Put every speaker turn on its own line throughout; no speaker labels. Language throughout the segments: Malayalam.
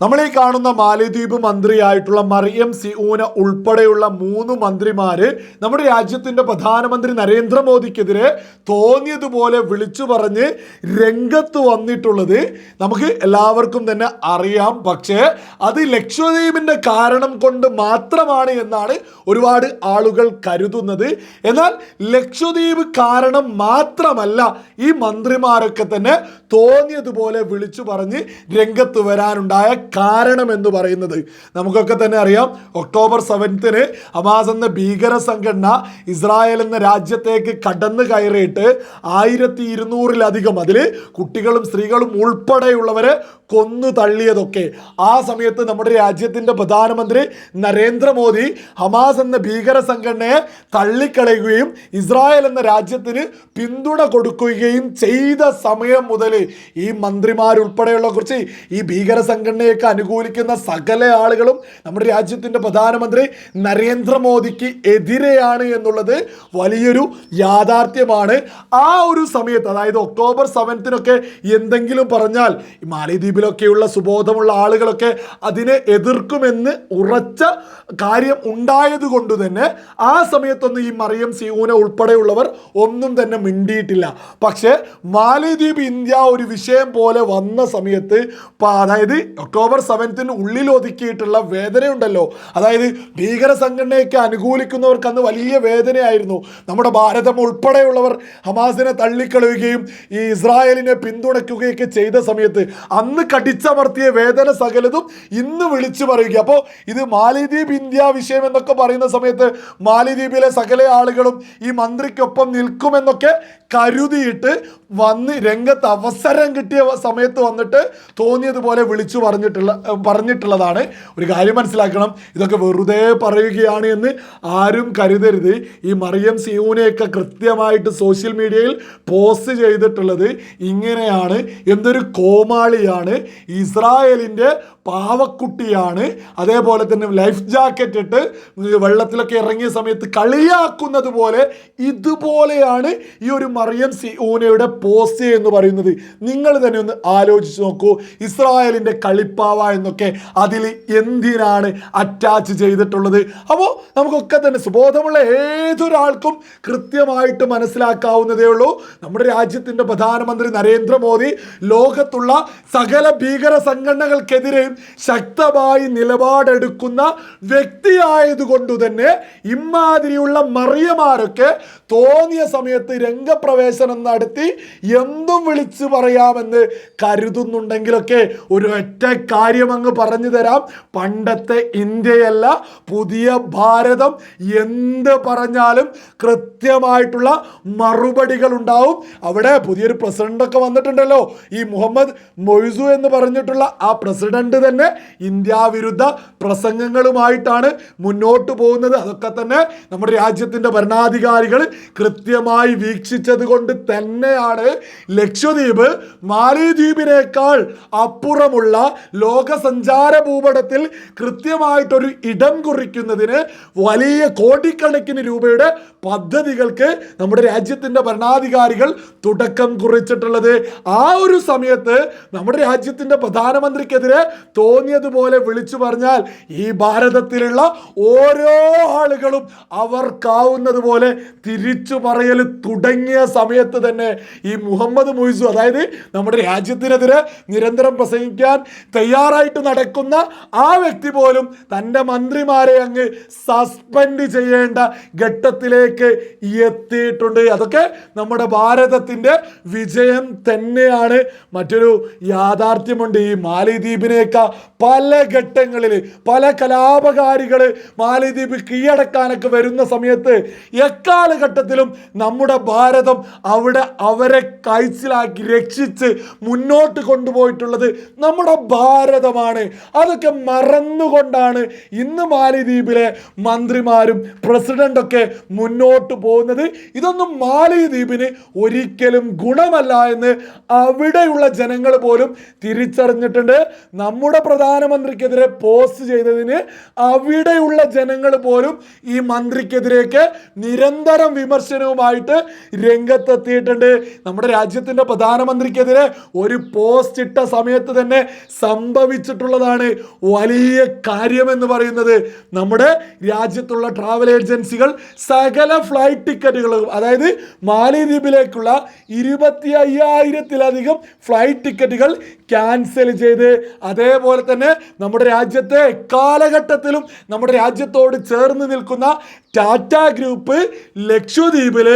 നമ്മൾ ഈ കാണുന്ന മാലിദ്വീപ് മന്ത്രിയായിട്ടുള്ള മറിയം സിഊന ഉൾപ്പെടെയുള്ള മൂന്ന് മന്ത്രിമാര് നമ്മുടെ രാജ്യത്തിന്റെ പ്രധാനമന്ത്രി നരേന്ദ്രമോദിക്കെതിരെ തോന്നിയതുപോലെ വിളിച്ചു പറഞ്ഞ് രംഗത്ത് വന്നിട്ടുള്ളത് നമുക്ക് എല്ലാവർക്കും തന്നെ അറിയാം. പക്ഷേ അത് ലക്ഷദ്വീപിന്റെ കാരണം കൊണ്ട് മാത്രമാണ് എന്നാണ് ഒരുപാട് ആളുകൾ കരുതുന്നത്. എന്നാൽ ലക്ഷദ്വീപ് കാരണം മാത്രമല്ല ഈ മന്ത്രിമാരൊക്കെ തന്നെ തോന്നിയതുപോലെ വിളിച്ചു പറഞ്ഞ് രംഗത്ത് വരാനുണ്ടായ കാരണം എന്ന് പറയുന്നത്. നമുക്കൊക്കെ തന്നെ അറിയാം ഒക്ടോബർ സെവൻത്തിന് ഹമാസ് എന്ന ഭീകര സംഘടന ഇസ്രായേൽ എന്ന രാജ്യത്തേക്ക് കടന്നു കയറിയിട്ട് ആയിരത്തി ഇരുന്നൂറിലധികം അതിൽ കുട്ടികളും സ്ത്രീകളും ഉൾപ്പെടെയുള്ളവരെ കൊന്നു തള്ളിയതൊക്കെ. ആ സമയത്ത് നമ്മുടെ രാജ്യത്തിന്റെ പ്രധാനമന്ത്രി നരേന്ദ്രമോദി ഹമാസ് എന്ന ഭീകര സംഘടനയെ തള്ളിക്കളയുകയും ഇസ്രായേൽ എന്ന രാജ്യത്തിന് പിന്തുണ കൊടുക്കുകയും ചെയ്ത സമയം മുതൽ ഈ മന്ത്രിമാരുൾപ്പെടെയുള്ള കുറിച്ച് ഈ ഭീകര സംഘടനയൊക്കെ അനുകൂലിക്കുന്ന സകല ആളുകളും നമ്മുടെ രാജ്യത്തിന്റെ പ്രധാനമന്ത്രി നരേന്ദ്രമോദിക്ക് എതിരെയാണ് എന്നുള്ളത് വലിയൊരു യാഥാർത്ഥ്യമാണ്. ആ ഒരു സമയത്ത് അതായത് ഒക്ടോബർ സെവൻത്തിനൊക്കെ എന്തെങ്കിലും പറഞ്ഞാൽ മാലിദ്വീപിലൊക്കെയുള്ള സുബോധമുള്ള ആളുകളൊക്കെ അതിനെ എതിർക്കുമെന്ന് ഉറച്ച കാര്യം ഉണ്ടായത് കൊണ്ട് തന്നെ ആ സമയത്തൊന്നും ഈ മറിയം സിയൂന ഉൾപ്പെടെയുള്ളവർ ഒന്നും തന്നെ മിണ്ടിയിട്ടില്ല. പക്ഷേ മാലിദ്വീപ് ഇന്ത്യ ഒരു വിഷയം പോലെ വന്ന സമയത്ത് അതായത് ഒക്ടോബർ സെവൻത്തിന് ഉള്ളിൽ ഒതുക്കിയിട്ടുള്ള വേദനയുണ്ടല്ലോ. അതായത് ഭീകര സംഘടനയൊക്കെ അനുകൂലിക്കുന്നവർക്ക് അന്ന് വലിയ വേദനയായിരുന്നു. നമ്മുടെ ഭാരതം ഉൾപ്പെടെയുള്ളവർ ഹമാസിനെ തള്ളിക്കളയുകയും ഈ ഇസ്രായേലിനെ പിന്തുണയ്ക്കുകയൊക്കെ ചെയ്ത സമയത്ത് അന്ന് കടിച്ചമർത്തിയ വേദന സകലതും ഇന്ന് വിളിച്ചു പറയുക അപ്പോൾ ഇത് മാലിദ്വീപ് ഇന്ത്യ വിഷയം എന്നൊക്കെ പറയുന്ന സമയത്ത് മാലിദ്വീപിലെ സകല ആളുകളും ഈ മന്ത്രിക്കൊപ്പം നിൽക്കുമെന്നൊക്കെ കരുതിയിട്ട് വന്ന് രംഗത്ത് അവസരം കിട്ടിയ സമയത്ത് വന്നിട്ട് തോന്നിയതുപോലെ വിളിച്ചു പറഞ്ഞിട്ടുള്ള പറഞ്ഞിട്ടുള്ളതാണ്. ഒരു കാര്യം മനസ്സിലാക്കണം. ഇതൊക്കെ വെറുതെ പറയുകയാണ് എന്ന് ആരും കരുതരുത്. ഈ മറിയം സിയൂനെയൊക്കെ കൃത്യമായിട്ട് സോഷ്യൽ മീഡിയയിൽ പോസ്റ്റ് ചെയ്തിട്ടുള്ളത് ഇങ്ങനെയാണ്. എന്തൊരു കോമാളിയാണ്. ഇസ്രായേലിന്റെ പാവക്കുട്ടിയാണ്. അതേപോലെ തന്നെ ലൈഫ് ജാക്കറ്റ് ഇട്ട് വെള്ളത്തിലൊക്കെ ഇറങ്ങിയ സമയത്ത് കളിയാക്കുന്നത് പോലെ ഇതുപോലെയാണ് ഈ ഒരു മറിയം സി ഊനയുടെ പോസ്റ്റ് എന്ന് പറയുന്നത്. നിങ്ങൾ തന്നെ ഒന്ന് ആലോചിച്ച് നോക്കൂ. ഇസ്രായേലിന്റെ കളിപ്പാവ എന്നൊക്കെ അതിൽ എന്തിനാണ് അറ്റാച്ച് ചെയ്തിട്ടുള്ളത്? അപ്പോൾ നമുക്കൊക്കെ തന്നെ സുബോധമുള്ള ഏതൊരാൾക്കും കൃത്യമായിട്ട് മനസ്സിലാക്കാവുന്നതേ ഉള്ളൂ. നമ്മുടെ രാജ്യത്തിന്റെ പ്രധാനമന്ത്രി നരേന്ദ്രമോദി ലോകത്തുള്ള സകല ഭീകര സംഘടനകൾക്കെതിരെയും ശക്തമായി നിലപാടെടുക്കുന്ന വ്യക്തിയായതുകൊണ്ട് തന്നെ ഇമാതിരിയുള്ള മറിയമാരൊക്കെ തോന്നിയ സമയത്ത് രംഗപ്രവേശനം നടത്തി എന്തും വിളിച്ചു പറയാമെന്ന് കരുതുന്നുണ്ടെങ്കിലൊക്കെ ഒരു ഒറ്റ കാര്യം അങ്ങ് പറഞ്ഞു തരാം. പണ്ടത്തെ ഇന്ത്യയല്ല പുതിയ ഭാരതം എന്ത് പറഞ്ഞാലും കൃത്യമായിട്ടുള്ള മറുപടികൾ ഉണ്ടാവും. അവിടെ പുതിയൊരു പ്രസിഡന്റൊക്കെ വന്നിട്ടുണ്ടല്ലോ. ഈ മുഹമ്മദ് മൊയ്സു എന്ന് പറഞ്ഞിട്ടുള്ള ആ പ്രസിഡന്റ് തന്നെ ഇന്ത്യ വിരുദ്ധ പ്രസംഗങ്ങളുമായിട്ടാണ് മുന്നോട്ട് പോകുന്നത്. അതൊക്കെ തന്നെ നമ്മുടെ രാജ്യത്തിന്റെ ഭരണാധികാരികൾ കൃത്യമായി വീക്ഷിച്ചത് കൊണ്ട് തന്നെയാണ് ലക്ഷദ്വീപ് മാലിദ്വീപിനേക്കാൾ അപ്പുറമുള്ള ലോക സഞ്ചാര ഭൂപടത്തിൽ കൃത്യമായിട്ടൊരു ഇടം കുറിക്കുന്നതിന് വലിയ കോടിക്കണക്കിന് രൂപയുടെ പദ്ധതികൾക്ക് നമ്മുടെ രാജ്യത്തിന്റെ ഭരണാധികാരികൾ തുടക്കം കുറിച്ചിട്ടുള്ളത്. ആ ഒരു സമയത്ത് നമ്മുടെ രാജ്യത്തിന്റെ പ്രധാനമന്ത്രിക്കെതിരെ തോന്നിയതുപോലെ വിളിച്ചു പറഞ്ഞാൽ ഈ ഭാരതത്തിലുള്ള ഓരോ ആളുകളും അവർക്കാവുന്നത് പോലെ തിരിച്ചു പറയൽ തുടങ്ങിയ സമയത്ത് തന്നെ ഈ മുഹമ്മദ് മൊയ്സു അതായത് നമ്മുടെ രാജ്യത്തിനെതിരെ നിരന്തരം പ്രസംഗിക്കാൻ തയ്യാറായിട്ട് നടക്കുന്ന ആ വ്യക്തി പോലും തന്റെ മന്ത്രിമാരെ അങ്ങ് സസ്പെൻഡ് ചെയ്യേണ്ട ഘട്ടത്തിലേക്ക് എത്തിയിട്ടുണ്ട്. അതൊക്കെ നമ്മുടെ ഭാരതത്തിന്റെ വിജയം തന്നെയാണ്. മറ്റൊരു യാഥാർത്ഥ്യമുണ്ട് ഈ മാലിദ്വീപിനെയൊക്കെ പല ഘട്ടങ്ങളിൽ പല കലാപകാരികൾ മാലിദ്വീപ് കീഴടക്കാനൊക്കെ വരുന്ന സമയത്ത് എക്കാലഘട്ടത്തിലും നമ്മുടെ ഭാരതം അവിടെ അവരെ കൈച്ചിലാക്കി രക്ഷിച്ച് മുന്നോട്ട് കൊണ്ടുപോയിട്ടുള്ളത് നമ്മുടെ ഭാരതമാണ്. അതൊക്കെ മറന്നുകൊണ്ടാണ് ഇന്ന് മാലിദ്വീപിലെ മന്ത്രിമാരും പ്രസിഡന്റൊക്കെ മുന്നോട്ട് പോകുന്നത്. ഇതൊന്നും മാലിദ്വീപിന് ഒരിക്കലും ഗുണമല്ല എന്ന് അവിടെയുള്ള ജനങ്ങൾ പോലും തിരിച്ചറിഞ്ഞിട്ടുണ്ട്. നമ്മുടെ പ്രധാനമന്ത്രിക്കെതിരെ പോസ്റ്റ് ചെയ്തതിന് അവിടെയുള്ള ജനങ്ങൾ പോലും ഈ മന്ത്രിക്കെതിരെയൊക്കെ നിരന്തരം വിമർശനവുമായിട്ട് രംഗത്തെത്തിയിട്ടുണ്ട്. നമ്മുടെ രാജ്യത്തിന്റെ പ്രധാനമന്ത്രിക്കെതിരെ ഒരു പോസ്റ്റ് ഇട്ട സമയത്ത് തന്നെ സംഭവിച്ചിട്ടുള്ളതാണ് വലിയ കാര്യമെന്ന് പറയുന്നത്. നമ്മുടെ രാജ്യത്തുള്ള ട്രാവൽ ഏജൻസികൾ സകല ഫ്ലൈറ്റ് ടിക്കറ്റുകളും അതായത് മാലിദ്വീപിലേക്കുള്ള ഇരുപത്തി അയ്യായിരത്തിലധികം ഫ്ലൈറ്റ് ടിക്കറ്റുകൾ ക്യാൻസൽ ചെയ്ത് അതേപോലെ തന്നെ നമ്മുടെ രാജ്യത്തെ കാലഘട്ടത്തിലും നമ്മുടെ രാജ്യത്തോട് ചേർന്ന് നിൽക്കുന്ന ടാറ്റ ഗ്രൂപ്പ് ലക്ഷദ്വീപിൽ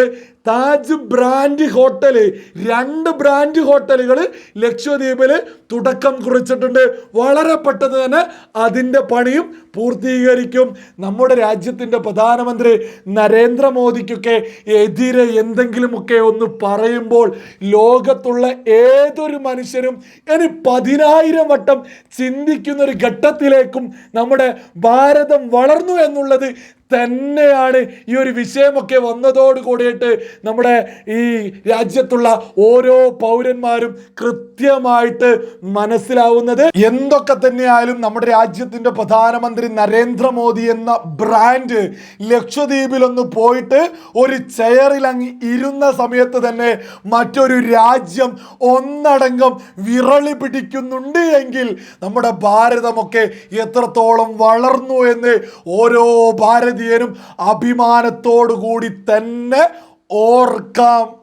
താജ് ബ്രാൻഡ് ഹോട്ടൽ രണ്ട് ബ്രാൻഡ് ഹോട്ടലുകൾ ലക്ഷദ്വീപിൽ തുടക്കം കുറിച്ചിട്ടുണ്ട്. വളരെ പെട്ടെന്ന് തന്നെ അതിന്റെ പണിയും പൂർത്തീകരിക്കും. നമ്മുടെ രാജ്യത്തിന്റെ പ്രധാനമന്ത്രി നരേന്ദ്രമോദിക്കൊക്കെ എതിരെ എന്തെങ്കിലുമൊക്കെ ഒന്ന് പറയുമ്പോൾ ലോകത്തുള്ള ഏതൊരു മനുഷ്യനും ഇനി പതിനായിരം വട്ടം ചിന്തിക്കുന്ന ഒരു ഘട്ടത്തിലേക്കും നമ്മുടെ ഭാരതം വളർന്നു എന്നുള്ളത് തന്നെയാണ് ഈ ഒരു വിഷയമൊക്കെ വന്നതോട് കൂടിയിട്ട് നമ്മുടെ ഈ രാജ്യത്തുള്ള ഓരോ പൗരന്മാരും കൃത്യമായിട്ട് മനസ്സിലാവുന്നത് എന്തൊക്കെ തന്നെയായാലും നമ്മുടെ രാജ്യത്തിന്റെ പ്രധാനമന്ത്രി നരേന്ദ്രമോദി എന്ന ബ്രാൻഡ് ലക്ഷദ്വീപിലൊന്ന് പോയിട്ട് ഒരു ചെയറിൽ അങ്ങ് ഇരുന്ന സമയത്ത് തന്നെ മറ്റൊരു രാജ്യം ഒന്നടങ്കം വിറളി പിടിക്കുന്നുണ്ട് എങ്കിൽ നമ്മുടെ ഭാരതമൊക്കെ എത്രത്തോളം വളർന്നു എന്ന് ഓരോ ഭാരതീയനും അഭിമാനത്തോടു കൂടി തന്നെ ഓർക്കാം.